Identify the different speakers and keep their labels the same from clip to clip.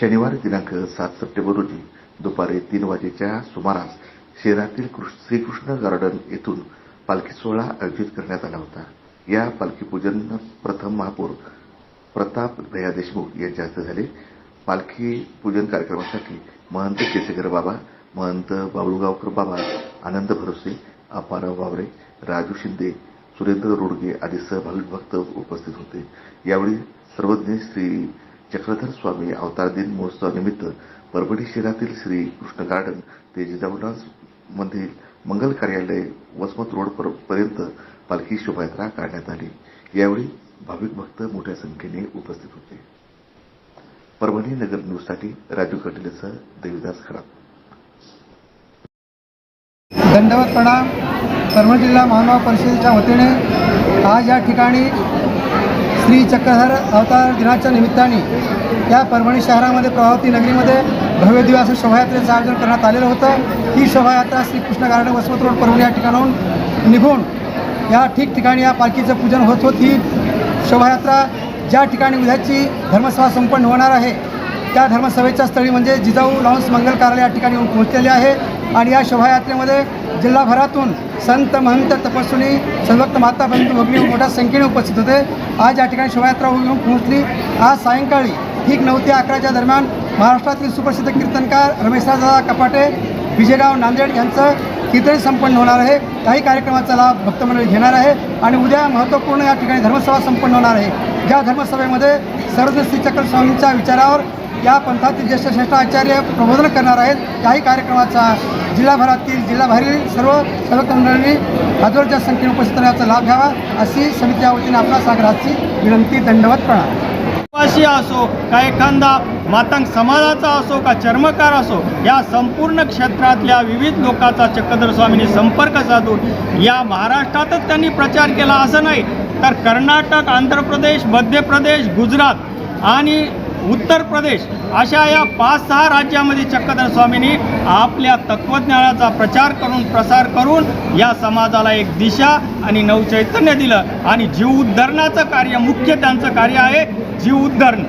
Speaker 1: शनिवार दिनांक सात सप्टेंबर रोजी दुपारी तीन वाजेच्या सुमारास शहरातील श्रीकृष्ण गार्डन येथून पालखी सोहळा आयोजित करण्यात आला होता. या पालखी पूजन प्रथम महापौर प्रताप दया देशमुख यांच्या हस्ते झाले. पालखी पूजन कार्यक्रमासाठी महंत केसेकर बाबा महंत बाबुळगावकर बाबा आनंद भरोसे अपाराव बाबरे राजू शिंदे सुरेंद्र रोडगे आदी सहभागी भक्त उपस्थित होते. यावेळी सर्वज्ञ श्री चक्रधर स्वामी अवतार दिन महोत्सवानिमित्त परभणी शहरातील श्री कृष्ण गार्डन ते जिजाऊलास मधील मंगल कार्यालय वसमत रोड पर्यंत पालखी शोभायात्रा काढण्यात आली. यावेळी भाविक भक्त मोठ्या संख्येने उपस्थित होते. परभणी नगर न्यूजसाठी राजू कटेलेसह देवीदास खरात.
Speaker 2: दंडवत प्रणाम परभणी जिल्हा महानगर परिषदेच्या वतीने आज या ठिकाणी श्री चक्रधर अवतार दिनाच्या निमित्ताने या परभणी शहरामध्ये प्रभावती नगरीमध्ये भव्य दिव्य असं शोभायात्रेचं आयोजन करण्यात आलेलं होतं. ही शोभायात्रा श्रीकृष्ण गार्डन वसमत रोड परभणी या ठिकाणाहून निघून या ठिकठिकाणी या पालखीचं पूजन होत होत ही शोभायात्रा ज्या ठिकाणी उद्याची धर्मसभा संपन्न होणार आहे त्या धर्मसभेच्या स्थळी म्हणजे जिजाऊ लॉन्स मंगल कार्यालय या ठिकाणी येऊन पोहोचलेले आहे आणि या शोभायात्रेमध्ये जिल्हाभरातून संत महंत तपस्विनी संवक्त माता बंधू भगिनी मोठ्या संख्येने उपस्थित होते. आज या ठिकाणी शोभायात्रा होऊन पोहोचली. आज सायंकाळी ठीक नऊ ते अकराच्या दरम्यान महाराष्ट्रातील सुप्रसिद्ध कीर्तनकार रमेशदादा कपाटे विजयगाव नांदेड यांचं कीर्तन संपन्न होणार आहे. काही कार्यक्रमाचा लाभ भक्तमंडळी घेणार आहे आणि उद्या महत्त्वपूर्ण या ठिकाणी धर्मसभा संपन्न होणार आहे. ज्या धर्मसभेमध्ये सर्वज्ञ श्री स्वामींच्या विचारावर या पंथातील ज्येष्ठ श्रेष्ठ आचार्य प्रबोधन करणार आहेत. काही कार्यक्रमाचा जिल्हाभरातील जिल्हाभरील सर्व सेवक मंडळांनी हजारोच्या संख्येने उपस्थित राहण्याचा लाभ घ्यावा. अशी समितीच्या वतीने आपल्या सागराची विनंती दंडवत प्रणाम.
Speaker 3: असो का एखादा मातंग समाजाचा असो का चर्मकार असो या संपूर्ण क्षेत्रातल्या विविध लोकांचा चक्रधर स्वामींनी संपर्क साधून या महाराष्ट्रातच त्यांनी प्रचार केला असं नाही तर कर्नाटक आंध्र प्रदेश मध्य प्रदेश गुजरात आणि उत्तर प्रदेश अशा या पाच सहा राज्यामध्ये चक्रधर स्वामींनी आपल्या तत्त्वज्ञानाचा प्रचार करून प्रसार करून या समाजाला एक दिशा आणि नवचैतन्य दिलं. आणि जीव उद्धरणाचं कार्य मुख्य त्यांचं कार्य आहे जीव उद्धरण.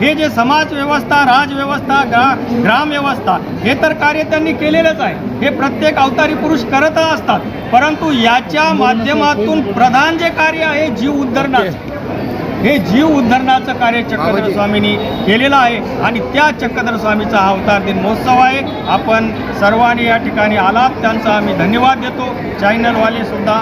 Speaker 3: हे जे समाज व्यवस्था राजव्यवस्था ग्रा ग्रामव्यवस्था हे तर कार्य त्यांनी केलेलंच आहे. हे प्रत्येक अवतारी पुरुष करतच असतात. परंतु याच्या माध्यमातून प्रधान जे कार्य आहे जीव उद्धरणाचं हे जीव उद्धरणाचं कार्य चक्रधर स्वामींनी केलेलं आहे. आणि त्या चक्रधर स्वामीचा हा अवतार दिन महोत्सव आहे. आपण सर्वांनी या ठिकाणी आलात. त्यांचा आम्ही धन्यवाद देतो. चॅनलवाले सुद्धा.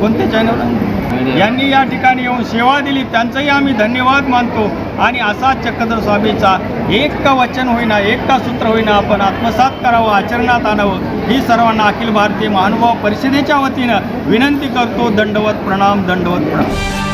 Speaker 3: कोणते चॅनल? यांनी या ठिकाणी येऊन सेवा दिली. त्यांचंही आम्ही धन्यवाद मानतो. आणि असा चक्रधर स्वामीचा एक का वचन होईना एक का सूत्र होईना आपण आत्मसात करावं आचरणात आणावं ही सर्वांना अखिल भारतीय महानुभाव परिषदेच्या वतीनं विनंती करतो. दंडवत प्रणाम दंडवत प्रणाम.